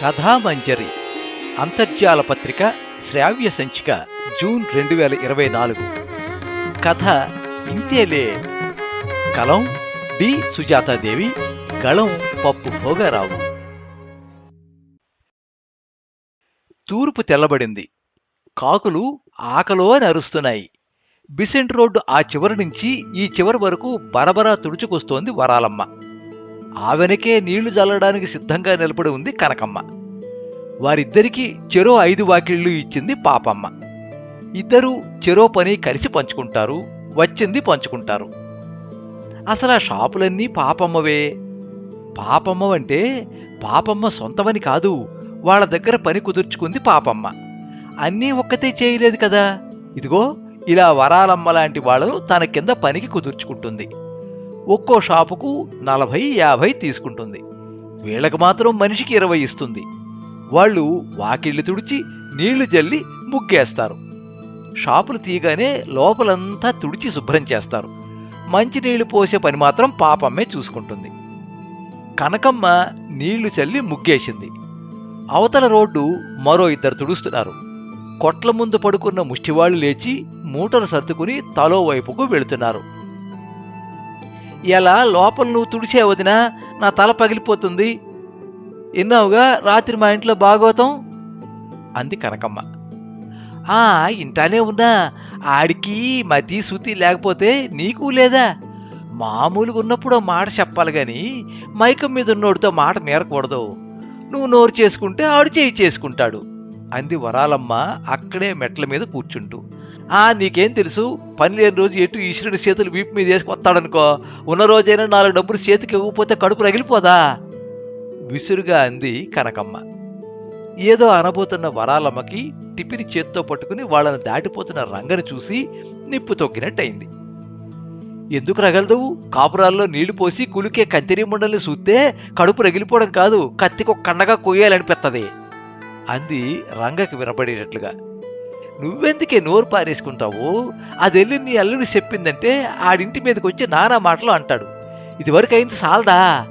కథామంజరి అంతర్జాల పత్రిక శ్రావ్య సంచిక జూన్ రెండు వేల ఇరవై నాలుగు. కథ ఇంతేలే. కలం డి సుజాతాదేవి గళం పప్పు భోగారావు. తూర్పు తెల్లబడింది. కాకులు ఆకలో అని అరుస్తున్నాయి బిసెంట్ రోడ్డు ఆ చివరి నుంచి ఈ చివరి వరకు బరబరా తుడుచుకొస్తోంది వరాలమ్మ. ఆవెనకే నీళ్ళు చల్లడానికి సిద్ధంగా నిలబడి ఉంది కనకమ్మ. వారిద్దరికీ చెరో ఐదు వాకిళ్ళు ఇచ్చింది పాపమ్మ. ఇద్దరూ చెరో పని కలిసి పంచుకుంటారు వచ్చింది పంచుకుంటారు. అసలు ఆ షాపులన్నీ పాపమ్మవే. పాపమ్మ అంటే పాపమ్మ సొంతమని కాదు వాళ్ళ దగ్గర పని కుదుర్చుకుంది పాపమ్మ. అన్నీ ఒక్కతే చేయలేదు కదా. ఇదిగో ఇలా వరాలమ్మ లాంటి వాళ్ళను తన కింద పనికి కుదుర్చుకుంటుంది. ఒక్కో షాపుకు నలభై యాభై తీసుకుంటుంది. వీళ్ళకి మాత్రం మనిషికి ఇరవై ఇస్తుంది. వాళ్ళు వాకిళ్ళు తుడిచి నీళ్ళు జల్లి ముగ్గేస్తారు. షాపులు తీయగానే లోపలంతా తుడిచి శుభ్రం చేస్తారు. మంచినీళ్ళు పోసే పని మాత్రం పాపమ్మే చూసుకుంటుంది. కనకమ్మ నీళ్ళు చల్లి ముగ్గేసింది. అవతల రోడ్డు మరో ఇద్దరు తుడుస్తున్నారు. కొట్ల ముందు పడుకున్న ముష్టివాళ్ళు లేచి మూటలు సర్దుకుని తలో వైపుకు వెళుతున్నారు. ఇలా లోపల నువ్వు తుడిచే వదినా నా తల పగిలిపోతుంది. ఎన్నావుగా రాత్రి మా ఇంట్లో బాగోతాం అంది కనకమ్మ. ఆ ఇంటానే ఉన్నా. ఆడికి మతి సుతి లేకపోతే నీకు లేదా? మామూలుగా ఉన్నప్పుడు మాట చెప్పాలి గాని మైకం మీద ఉన్నోడితో మాట మేరకూడదు నువ్వు నోరు చేసుకుంటే ఆడు చేయి చేసుకుంటాడు. అంది వరాలమ్మ అక్కడే మెట్ల మీద కూర్చుంటూ. ఆ నీకేం తెలుసు? పని లేని రోజు ఎటు ఈశ్వరుడి చేతులు వీపు మీద వేసుకొస్తాడనుకో ఉన్న రోజైనా నాలుగు డబ్బులు చేతికి ఇవ్వకపోతే కడుపు రగిలిపోదా? విసురుగా అంది కనకమ్మ. ఏదో అనబోతున్న వరాలమ్మకి టిపిని చేత్తో పట్టుకుని వాళ్ళని దాటిపోతున్న రంగని చూసి నిప్పు తొక్కినట్టయింది. ఎందుకు రగలదవు? కాపురాల్లో నీళ్ళు పోసి కులికే కత్తిరి ముండల్ని చూస్తే కడుపు రగిలిపోవడం కాదు కత్తికొక కండగా కొయ్యాలనిపిస్తుంది అంది రంగకి వినబడేటట్లుగా. నువ్వెందుకే నోరు పారేసుకుంటావు? అది వెళ్ళి నీ అల్లుడు చెప్పిందంటే ఆడింటి మీదకి వచ్చి నానా మాటలు అంటాడు. ఇదివరకు అయింది సాలదా?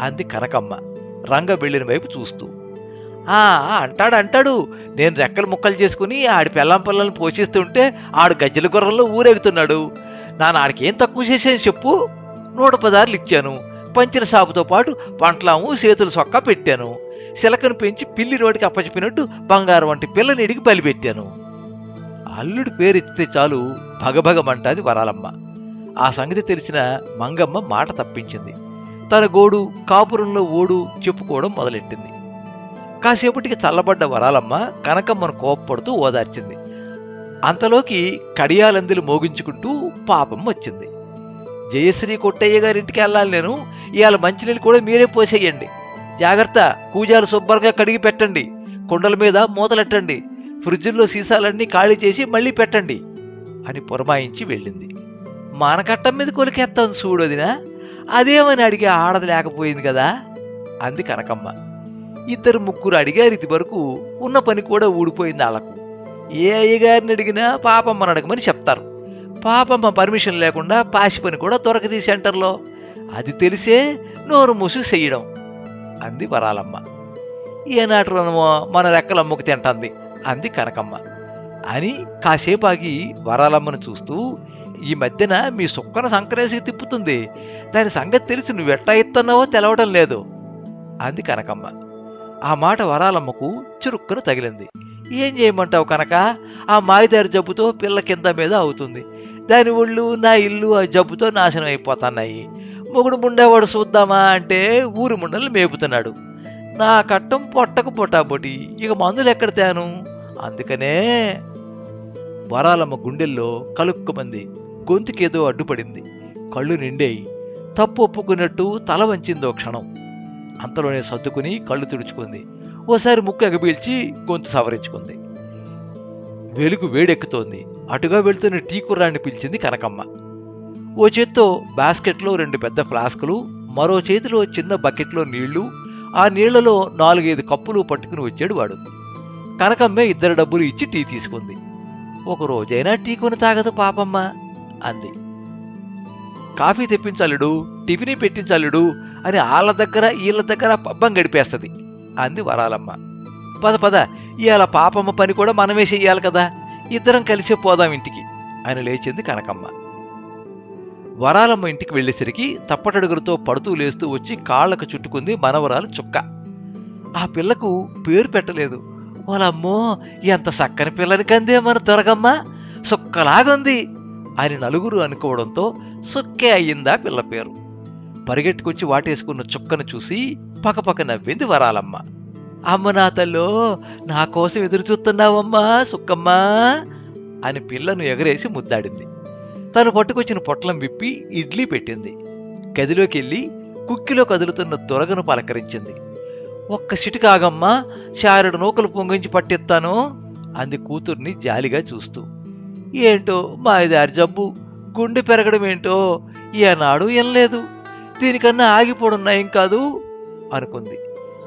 అంది కనకమ్మ రంగ వెళ్ళిన వైపు చూస్తూ. ఆ అంటాడు అంటాడు. నేను రెక్కలు ముక్కలు చేసుకుని ఆడి పెళ్ళం పిల్లల్ని పోషిస్తుంటే ఆడు గజ్జల గుర్రంలో ఊరెగుతున్నాడు నాన్న ఆడికి ఏం తక్కువ చేసేది చెప్పు? నూట పదార్లు ఇచ్చాను. పంచిన సాపుతో పాటు పంటలాము చేతులు సొక్క పెట్టాను. సిలకను పెంచి పిల్లి నోటికి అప్పచెప్పినట్టు బంగారం వంటి పిల్లని ఇడికి బలిపెట్టాను. అల్లుడి పేరు ఎత్తితే చాలు భగభగమంటాది వరాలమ్మ. ఆ సంగతి తెలిసిన మంగమ్మ మాట తప్పించింది. తన గోడు కాపురంలో ఓడు చెప్పుకోవడం మొదలెట్టింది. కాసేపటికి చల్లబడ్డ వరాలమ్మ కనకమ్మను కోపపడుతూ ఓదార్చింది. అంతలోకి కడియాలందులు మోగించుకుంటూ పాపం వచ్చింది. జయశ్రీ కొట్టయ్య గారింటికి వెళ్ళాలి నేను. ఇవాళ మంచినీళ్ళు కూడా మీరే పోసేయండి. జాగ్రత్త కూజాలు శుభ్రంగా కడిగి పెట్టండి. కుండల మీద మూతలెట్టండి. ఫ్రిడ్జ్లో సీసాలన్నీ ఖాళీ చేసి మళ్ళీ పెట్టండి అని పురమాయించి వెళ్ళింది. మనకట్టం మీద కొలికేస్తాను చూడొదినా అదేమని అడిగే ఆడది లేకపోయింది కదా? అంది కనకమ్మ. ఇద్దరు ముగ్గురు అడిగారు ఇది వరకు ఉన్న పని కూడా ఊడిపోయింది వాళ్ళకు ఏ అయ్యగారిని అడిగినా పాపమ్మని అడగమని చెప్తారు. పాపమ్మ పర్మిషన్ లేకుండా పాసి పని కూడా దొరకది సెంటర్లో. అది తెలిసే నోరు మూసి చెయ్యడం అంది వరాలమ్మ. ఏనాటిలోనమో మన రెక్కలమ్మకు తింటుంది. అంది కనకమ్మ. అని కాసేపు ఆగి వరాలమ్మను చూస్తూ ఈ మధ్యన మీ సుక్కన సంకరేసి తిప్పుతుంది. దాని సంగతి తెలిసి నువ్వు ఎట్టా ఇస్తున్నావో తెలవడం లేదు అంది కనకమ్మ. ఆ మాట వరాలమ్మకు చురుక్కున తగిలింది. ఏం చేయమంటావు కనుక? ఆ మాయదారి జబ్బుతో పిల్ల కింద మీద అవుతుంది. దాని ఒళ్ళు నా ఇల్లు ఆ జబ్బుతో నాశనం అయిపోతున్నాయి. మొగుడు ముండేవాడు చూద్దామా అంటే ఊరి ముండలు మేపుతున్నాడు. నా కట్టం పొట్టకు పొటాబొటి ఇక మందులు ఎక్కడ తేను? అందుకనే వరాలమ్మ గుండెల్లో కలుక్కుమంది. గొంతుకేదో అడ్డుపడింది. కళ్ళు నిండేయి. తప్పు ఒప్పుకున్నట్టు తల వంచిందో క్షణం. అంతలోనే సర్దుకుని కళ్ళు తుడుచుకుంది. ఓసారి ముక్కు ఎగబీల్చి గొంతు సవరించుకుంది. వెలుగు వేడెక్కుతోంది. అటుగా వెళ్తున్న టీ కుర్రాన్ని పిలిచింది కనకమ్మ. ఓ చేత్తో బాస్కెట్లో రెండు పెద్ద ఫ్లాస్కులు మరో చేతిలో చిన్న బకెట్లో నీళ్ళు ఆ నీళ్ళలో నాలుగైదు కప్పులు పట్టుకుని వచ్చాడు వాడు. కనకమ్మే ఇద్దరు డబ్బులు ఇచ్చి టీ తీసుకుంది. ఒక రోజైనా టీ కొని తాగదు పాపమ్మ అంది. కాఫీ తెప్పించల్లుడు టిఫిన్ పెట్టించల్లుడు అని వాళ్ళ దగ్గర వీళ్ళ దగ్గర పబ్బం గడిపేస్తుంది అంది వరాలమ్మ. పద పద ఇవాళ పాపమ్మ పని కూడా మనమే చెయ్యాలి కదా ఇద్దరం కలిసే పోదాం ఇంటికి అని లేచింది కనకమ్మ. వరాలమ్మ ఇంటికి వెళ్ళేసరికి తప్పటడుగులతో పడుతూ లేస్తూ వచ్చి కాళ్ళకు చుట్టుకుంది మనవరాలు చుక్క. ఆ పిల్లకు పేరు పెట్టలేదు వాళ్ళమ్మో ఎంత చక్కని పిల్లని కందే మన దొరగమ్మ సుక్కలాగుంది అని నలుగురు అనుకోవడంతో సుక్కే అయ్యిందా పిల్ల పేరు. పరిగెట్టుకొచ్చి వాటేసుకున్న చుక్కను చూసి పక్కపక్క నవ్వింది వరాలమ్మ. అమ్మ నా తల్లో నా కోసం ఎదురు చూస్తున్నావమ్మా సుక్కమ్మా అని పిల్లను ఎగరేసి ముద్దాడింది. తను పట్టుకొచ్చిన పొట్లం విప్పి ఇడ్లీ పెట్టింది. గదిలోకి వెళ్ళి కుక్కిలో కదులుతున్న దొరగను పలకరించింది. ఒక్క సిటికాగమ్మా శారుడు నూకలు పొంగించి పట్టిస్తాను అంది కూతుర్ని జాలిగా చూస్తూ. ఏంటో మాయదారి జబ్బు గుండె పెరగడం ఏంటో ఏనాడు లేదు దీనికన్నా ఆగిపోవడం నయం కాదు? అనుకుంది.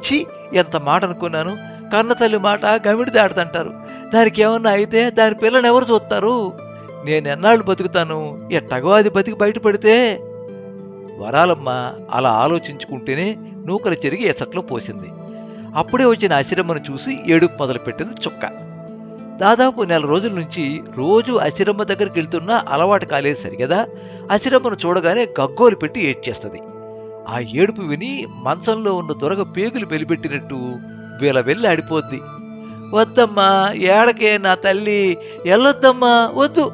ఛీ ఎంత మాట అనుకున్నాను కన్న తల్లి మాట గమిడి దాడుతుంటారు దానికి ఏమన్నా అయితే దాని పిల్లని ఎవరు చూస్తారు? నేను ఎన్నాళ్ళు బతుకుతాను? ఎట్టగో అది బతికి బయటపడితే వరాలమ్మ అలా ఆలోచించుకుంటేనే నూకలు చెరిగి ఎసట్లో పోసింది. అప్పుడే వచ్చిన అసిరమ్మను చూసి ఏడుపు మొదలుపెట్టింది చుక్క. దాదాపు నెల రోజుల నుంచి రోజు అసిరమ్మ దగ్గరికి వెళ్తున్నా అలవాటు కాలేదు సరిగదా అసిరమ్మను చూడగానే గగ్గోలు పెట్టి ఏడ్చేస్తుంది. ఆ ఏడుపు విని మంచంలో ఉన్న దొరగ పేగులు వెలిపెట్టినట్టు వీళ్ళ వెళ్ళి ఆడిపోద్ది. వద్దమ్మా ఏడకే నా తల్లి ఎల్లొద్దమ్మా వద్దు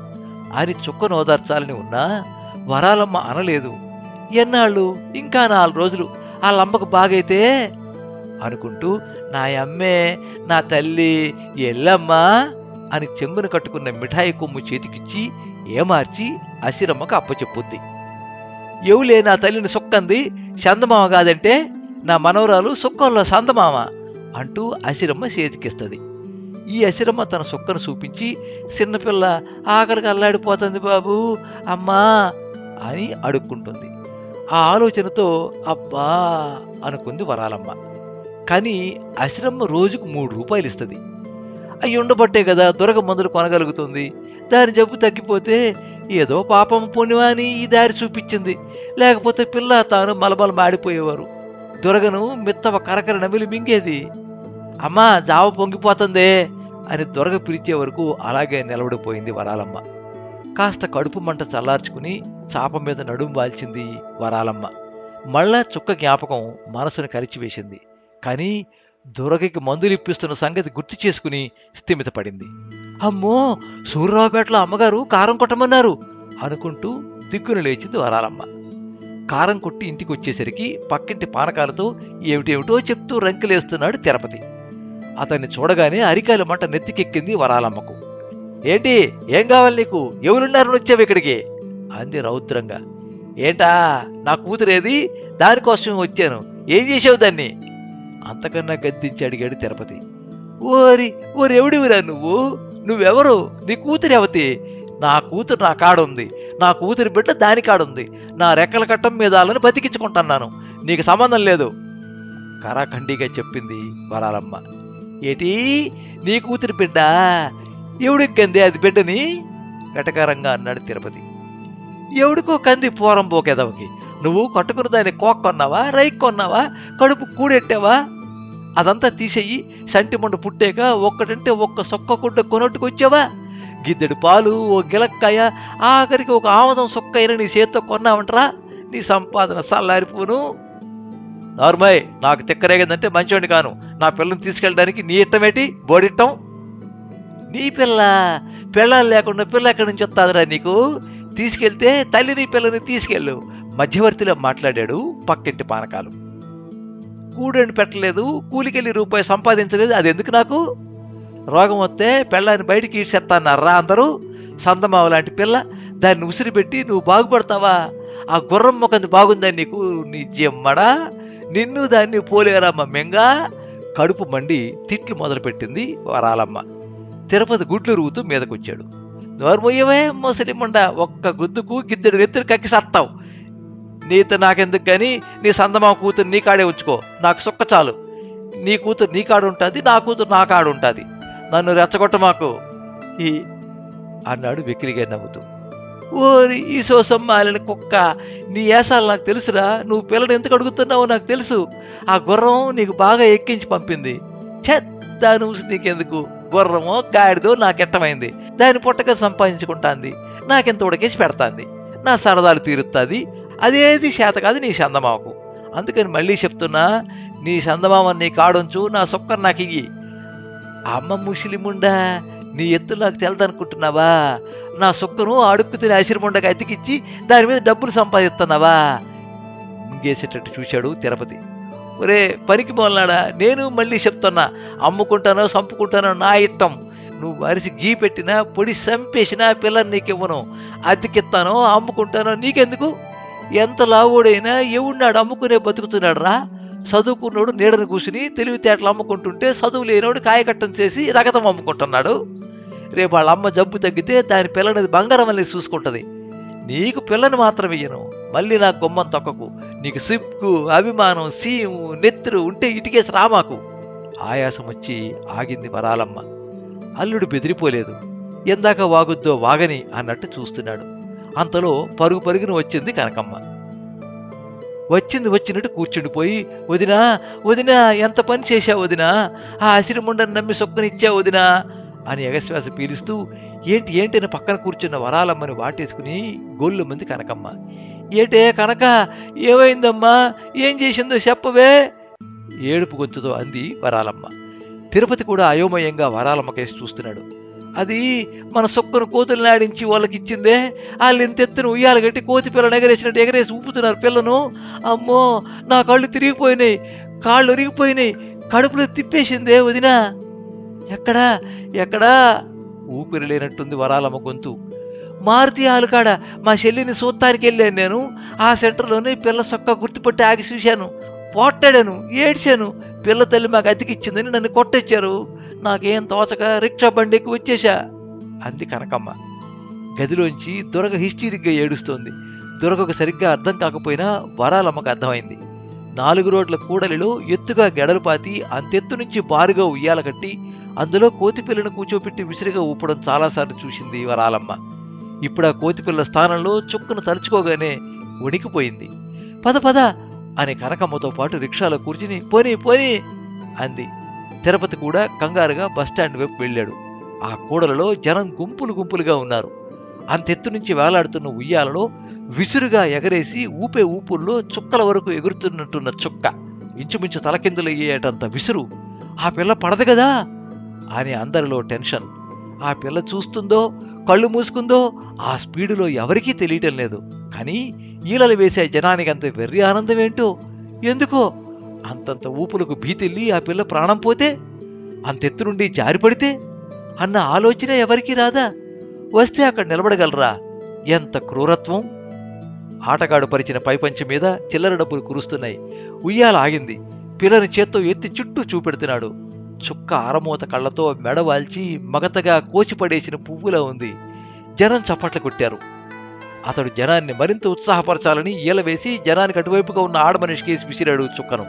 అని చుక్కను ఓదార్చాలని ఉన్నా వరాలమ్మ అనలేదు. ఎన్నాళ్ళు? ఇంకా నాలుగు రోజులు. ఆ లంబకు బాగైతే? అనుకుంటూ నా అమ్మే నా తల్లి ఎల్లమ్మా అని చెంగున కట్టుకున్న మిఠాయి కొమ్ము చేతికిచ్చి ఏమార్చి అసిరమ్మకు అప్పచెప్పుద్ది. ఎవలే నా తల్లిని సొక్కంది? చందమామ కాదంటే నా మనవరాలు సుక్కంలో సందమామ అంటూ అసిరమ్మ చేతికిస్తుంది. ఈ అసిరమ్మ తన సుక్కను చూపించి చిన్నపిల్ల ఆఖరికి అల్లాడిపోతుంది బాబు అమ్మా అని అడుక్కుంటుంది. ఆ ఆలోచనతో అబ్బా అనుకుంది వరాలమ్మ. కానీ అసిరమ్మ రోజుకు మూడు రూపాయలు ఇస్తుంది. అవి ఉండబట్టే కదా దొరక మందులు కొనగలుగుతుంది. దాని జబ్బు తగ్గిపోతే ఏదో పాపం పుణ్యమా అని ఈ దారి చూపించింది. లేకపోతే పిల్ల తాను మలమల మాడిపోయేవారు. దొరగను మిత్తవ కరకర నమిలి మింగేది. అమ్మా జావ పొంగిపోతుందే అని దొరగ పిలిచే వరకు అలాగే నిలబడిపోయింది వరాలమ్మ. కాస్త కడుపు మంట చల్లార్చుకుని చాప మీద నడుం వాల్చింది వరాలమ్మ. మళ్ళా చుక్క జ్ఞాపకం మనసును కరిచివేసింది. కానీ దురగకి మందులు ఇప్పిస్తున్న సంగతి గుర్తు చేసుకుని స్థిమితపడింది. అమ్మో! సూర్యరావుపేటలో అమ్మగారు కారం కొట్టమన్నారు అనుకుంటూ దిక్కున లేచింది వరాలమ్మ. కారం కొట్టి ఇంటికి వచ్చేసరికి పక్కింటి పానకాలతో ఏమిటేమిటో చెప్తూ రంకులేస్తున్నాడు తిరుపతి. అతన్ని చూడగానే అరికాయల మంట నెత్తికెక్కింది వరాలమ్మకు. ఏంటి? ఏం కావాలి నీకు? ఎవరున్నారు వచ్చావు ఇక్కడికి? అంది రౌద్రంగా. ఏటా నా కూతురేది? దానికోసం వచ్చాను. ఏం చేసావు దాన్ని? అంతకన్నా గద్దించి అడిగాడు తిరుపతి. ఓరి ఓరి ఎవడివిరా నువ్వు? నువ్వెవరు? నీ కూతురు ఎవతి నా కూతురు నా కాడుంది. నా కూతురి బిడ్డ దాని కాడుంది. నా రెక్కల కట్టం మీద వాళ్ళని బతికించుకుంటున్నాను. నీకు సంబంధం లేదు. కరాఖండిగా చెప్పింది వరాలమ్మ. ఏటి నీ కూతురి బిడ్డ? ఎవడెక్కింది అది బిడ్డని? వెటకారంగా అన్నాడు తిరుపతి. ఎవడికో కంది పోరం పోకేదవకి. నువ్వు కట్టుకున్న దాన్ని కోక్ కొన్నావా రైక్ కొన్నావా కడుపు కూడెట్టావా? అదంతా తీసేయి సంటిమండు పుట్టాక ఒక్కటంటే ఒక్క సొక్క గుడ్డ కొనట్టుకొచ్చావా? గిద్దెడు పాలు ఓ గిలక్కాయ ఆఖరికి ఒక ఆమదం సొక్క అయిన నీ చేత్తో కొన్నావంటరా? నీ సంపాదన సల్లారిపోను. నార్మయ్ నాకు తిక్కరేగదంటే మంచోడి కాను. నా పిల్లని తీసుకెళ్ళడానికి నీ ఇట్టమేటి బోడిట్టం. నీ పిల్ల పిల్లలు లేకుండా పిల్ల ఎక్కడి నుంచి వస్తాదిరా నీకు? తీసుకెళ్తే తల్లిని పిల్లని తీసుకెళ్ళు. మధ్యవర్తిలో మాట్లాడాడు పక్కింటి పానకాలు. కూడని పెట్టలేదు కూలికెళ్ళి రూపాయి సంపాదించలేదు అది ఎందుకు నాకు? రోగం వస్తే పిల్లని బయటికి ఈడ్చేస్తాన్నారా అందరూ. సందమావ లాంటి పిల్ల దాన్ని ఉసిరి పెట్టి నువ్వు బాగుపడతావా? ఆ గుర్రం మొకంది బాగుందని నీకు? నీ జమ్మడా? నిన్ను దాన్ని పోలేరమ్మ మెంగా? కడుపు మండి తిట్లు మొదలుపెట్టింది వరాలమ్మ. తిరుపతి గుడ్లు రూతూ మీదకొచ్చాడు. నోరుమొయ్యవే ముసలి ఒక్క గుద్దుకు గిద్దెడు వెత్తురు కక్కి సత్తావు. నీతో నాకెందుకు కానీ నీ సందమా కూతురు నీ కాడే ఉంచుకో. నాకు సుక్క చాలు. నీ కూతురు నీ కాడు ఉంటుంది నా కూతురు నా కాడు ఉంటుంది. నన్ను రెచ్చగొట్ట మాకు. ఈ అన్నాడు వెకిలిగా నవ్వుతూ. ఓరి ఈ సోసమ్మాలిన కుక్క నీ ఏసాలు నాకు తెలుసురా. నువ్వు పిల్లడు ఎందుకు అడుగుతున్నావో నాకు తెలుసు. ఆ గుర్రం నీకు బాగా ఎక్కించి పంపింది. చెత్త నువ్వు నీకెందుకు? గుర్రమో గాడిదో నాకెట్టమైంది దాని పుట్టక సంపాదించుకుంటాంది. నాకెంత ఉడకేసి పెడతాంది. నా సరదాలు తీరుతుంది అదేది చేత కాదు నీ చందమామకు. అందుకని మళ్ళీ చెప్తున్నా నీ చందమామ నీ కాడుంచు నా సొక్కరు నాకు ఇయ్యి. అమ్మ ముసిలిముండా నీ ఎత్తు నాకు తెలదనుకుంటున్నావా? నా సొక్కను అడుక్కు తిని అసిరిముండగా అతికిచ్చి దాని మీద డబ్బులు సంపాదిస్తున్నావా? ముంగేసేటట్టు చూశాడు తిరుపతి. ఒరే పనికి మొలనాడా? నేను మళ్ళీ చెప్తున్నా అమ్ముకుంటానో చంపుకుంటానో నా ఇష్టం. నువ్వు అరిసి గీ పెట్టినా పొడి చంపేసినా పిల్లని నీకివ్వను. అతికిస్తానో అమ్ముకుంటానో నీకెందుకు? ఎంత లావుడైనా ఎవడున్నాడు అమ్ముకునే బతుకుతున్నాడు రా చదువుకున్నోడు నీడను కూర్చుని తెలివితేటలు అమ్ముకుంటుంటే చదువు లేనోడు కాయకట్టం చేసి రగతం అమ్ముకుంటున్నాడు. రేపు వాళ్ళ అమ్మ జబ్బు తగ్గితే దాని పిల్లని బంగారం అనేది చూసుకుంటది. నీకు పిల్లని మాత్రం ఇయ్యను. మళ్ళీ నా గుమ్మం తొక్కకు. నీకు సిప్పు అభిమానం సీము నెత్తురు ఉంటే ఇటుకేసి రామాకు ఆయాసం వచ్చి ఆగింది వరాలమ్మ. అల్లుడు బెదిరిపోలేదు. ఎందాక వాగుద్దో వాగని అన్నట్టు చూస్తున్నాడు. అంతలో పరుగు పరుగున వచ్చింది కనకమ్మ. వచ్చింది వచ్చినట్టు కూర్చుండిపోయి వదినా వదినా ఎంత పని చేశా వదినా? ఆ అసిరిముండని నమ్మి సొక్కనిచ్చా వదినా? అని ఎగశ్వాస పీలుస్తూ ఏంటి ఏంటి అని పక్కన కూర్చున్న వరాలమ్మని వాటేసుకుని గోళ్ళు మంది కనకమ్మ. ఏటే కనక ఏమైందమ్మా? ఏం చేసిందో చెప్పవే? ఏడుపు గొంతుతో అంది వరాలమ్మ. తిరుపతి కూడా అయోమయంగా వరాలమ్మకేసి చూస్తున్నాడు. అది మన సొక్కను కోతులు నాడించి వాళ్ళకి ఇచ్చిందే వాళ్ళు ఇంతెత్తున ఉయ్యాలు కట్టి కోతి పిల్లను ఎగరేసినట్టు ఎగరేసి ఊపుతున్నారు పిల్లను. అమ్మో నా కళ్ళు తిరిగిపోయినాయి కాళ్ళు ఒరిగిపోయినాయి కడుపులో తిప్పేసిందే వదినా. ఎక్కడా ఎక్కడా? ఊపిరి లేనట్టుంది వరాలమ్మ గొంతు. మారుతి ఆలుకాడ మా చెల్లిని చూత్తానికి వెళ్ళాను నేను. ఆ సెంటర్లోనే పిల్ల సొక్క గుర్తుపట్టి ఆగి చూశాను. పోట్టాడాను ఏడ్చాను. పిల్ల తల్లి మాకు అతికిచ్చిందని నన్ను కొట్టొచ్చారు. నాకేం తోచక రిక్షా బండి ఎక్కి వచ్చేశా. అంది కనకమ్మ. గదిలోంచి దొరగ హిస్టీరిక్గా ఏడుస్తోంది. దొరకకు సరిగ్గా అర్థం కాకపోయినా వరాలమ్మకు అర్థమైంది. నాలుగు రోడ్ల కూడలిలో ఎత్తుగా గెడలు పాతి అంతెత్తు నుంచి బారుగా ఉయ్యాల కట్టి అందులో కోతిపిల్లను కూర్చోపెట్టి విసిరిగా ఊపడం చాలాసార్లు చూసింది వరాలమ్మ. ఇప్పుడు ఆ కోతిపిల్ల స్థానంలో చుక్కను తలుచుకోగానే వణికిపోయింది. పద పద అని కనకమ్మతో పాటు రిక్షాలో కూర్చుని పోనీ పోనీ అంది. తిరుపతి కూడా కంగారుగా బస్టాండ్ వైపు వెళ్ళాడు. ఆ కూడలలో జనం గుంపులు గుంపులుగా ఉన్నారు. అంతెత్తు నుంచి వేలాడుతున్న ఉయ్యాలలో విసురుగా ఎగరేసి ఊపే ఊపుల్లో చుక్కల వరకు ఎగురుతున్నట్టున్న చుక్క. ఇంచుమించు తలకిందులయ్యేటంత విసురు. ఆ పిల్ల పడదు కదా? అని అందరిలో టెన్షన్. ఆ పిల్ల చూస్తుందో కళ్ళు మూసుకుందో ఆ స్పీడులో ఎవరికీ తెలియటం లేదు. కానీ ఈలలు వేసే జనానికి అంత వెర్రి ఆనందం ఏంటో? ఎందుకో? అంతంత ఊపులకు భీతిల్లి ఆ పిల్ల ప్రాణం పోతే? అంతెత్తు నుండి జారిపడితే? అన్న ఆలోచన ఎవరికీ రాదా? వస్తే అక్కడ నిలబడగలరా? ఎంత క్రూరత్వం! ఆటగాడు పరిచిన పైపంచి మీద చిల్లర డబ్బులు కురుస్తున్నాయి. ఉయ్యాల ఆగింది. పిల్లని చేత్తో ఎత్తి చుట్టూ చూపెడుతున్నాడు. చుక్క ఆరమూత కళ్ళతో మెడవాల్చి మగతగా కోచిపడేసిన పువ్వులా ఉంది. జనం చప్పట్లు కొట్టారు. అతడు జనాన్ని మరింత ఉత్సాహపరచాలని ఈలవేసి జనానికి అటువైపుగా ఉన్న ఆడమనిషికి విసిరాడు చుక్కను.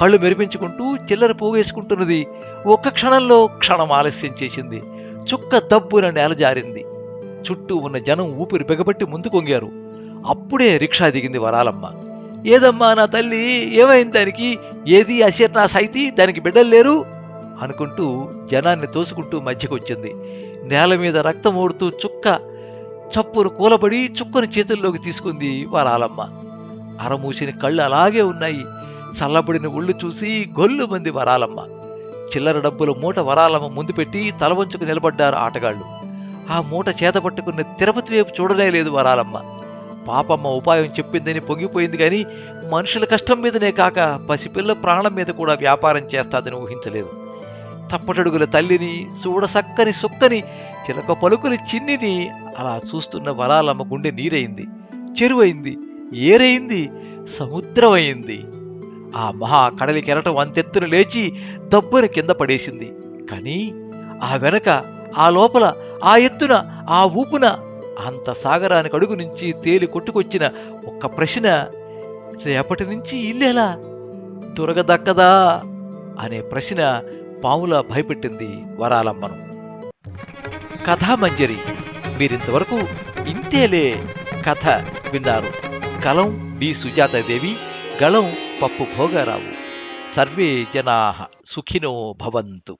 కళ్ళు మెరిపించుకుంటూ చిల్లర పోగేసుకుంటున్నది ఒక్క క్షణంలో క్షణం ఆలస్యం చేసింది. చుక్క దబ్బున నేల జారింది. చుట్టూ ఉన్న జనం ఊపిరి బిగబట్టి ముందు కొంగారు. అప్పుడే రిక్షా దిగింది వరాలమ్మ. ఏదమ్మా నా తల్లి ఏమైంది దానికి? ఏది అశీర్నా సైతి దానికి బిడ్డలు లేరు? అనుకుంటూ జనాన్ని తోసుకుంటూ మధ్యకొచ్చింది. నేల మీద రక్తం ఓడుతూ చుక్క చప్పును కూలబడి చుక్కను చేతుల్లోకి తీసుకుంది వరాలమ్మ. అరమూసిన కళ్ళు అలాగే ఉన్నాయి. చల్లబడిన ఒళ్ళు చూసి గొల్లు మంది వరాలమ్మ. చిల్లర డబ్బుల మూట వరాలమ్మ ముందు పెట్టి తలవంచుకు నిలబడ్డారు ఆటగాళ్ళు ఆ మూట చేతపట్టుకున్న తిరుపతి వైపు చూడనే లేదు వరాలమ్మ. పాపమ్మ ఉపాయం చెప్పిందని పొంగిపోయింది కానీ మనుషుల కష్టం మీదనే కాక పసిపిల్ల ప్రాణం మీద కూడా వ్యాపారం చేస్తాదని ఊహించలేదు. తప్పటడుగుల తల్లిని చూడసక్కని సుక్కని చిలక పలుకుల చిన్నిని అలా చూస్తున్న వరాలమ్మ గుండె నీరైంది చెరువైంది ఏరైంది సముద్రమైంది. ఆ మహా కడలి కెరటం అంతెత్తున లేచి దబ్బున కింద పడేసింది. కానీ ఆ వెనక ఆ లోపల ఆ ఎత్తున ఆ ఊపున అంత సాగరానికి అడుగు నుంచి తేలి కొట్టుకొచ్చిన ఒక్క ప్రశ్న రేపటి నుంచి ఇల్లేలా? దొరగదక్కదా అనే ప్రశ్న పాములా భయపెట్టింది వరాలమ్మను కథామంజరి మీరింతవరకు ఇంతేలే కథ విన్నారు. కలం బి సుజాతాదేవి గళం పప్పు భోగారావు. సర్వే జనా సుఖినో భవంతు.